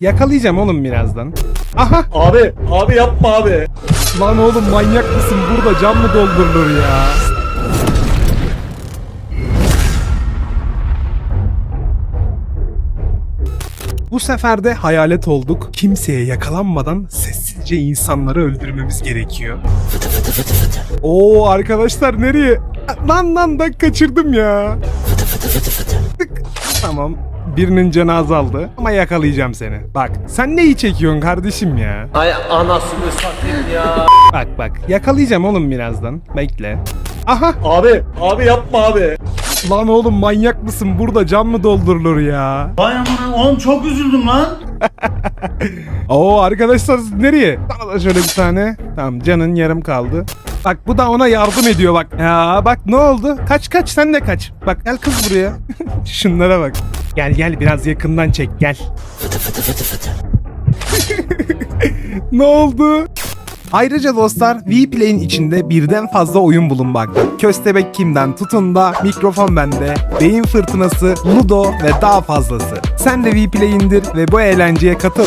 Yakalayacağım oğlum birazdan. Aha Abi, abi yapma abi. lan oğlum manyak mısın burada cam mı doldurulur ya? Bu sefer de hayalet olduk. Kimseye yakalanmadan sessizce insanları öldürmemiz gerekiyor. Oo arkadaşlar nereye? Lan lan da kaçırdım ya. Tık. Tamam. Birinin canı azaldı ama yakalayacağım seni. Bak sen neyi çekiyorsun kardeşim ya? Ay anasını satayım ya. Bak bak yakalayacağım oğlum birazdan. Bekle. Aha Abi, abi yapma abi. lan oğlum manyak mısın burada cam mı doldurulur ya? Vay aman oğlum çok üzüldüm lan. Oo arkadaşlar siz nereye? Sana da şöyle bir tane. Tamam canın yarım kaldı. Bak bu da ona yardım ediyor bak. Ya bak ne oldu? Kaç kaç sen de kaç. Bak gel kız buraya. Şunlara bak. Gel gel biraz yakından çek gel. ne oldu? Ayrıca dostlar Vplay'in içinde birden fazla oyun bulunmakta. Köstebek kimden tutun da mikrofon bende, beyin fırtınası, ludo ve daha fazlası. Sen de Vplay indir ve bu eğlenceye katıl.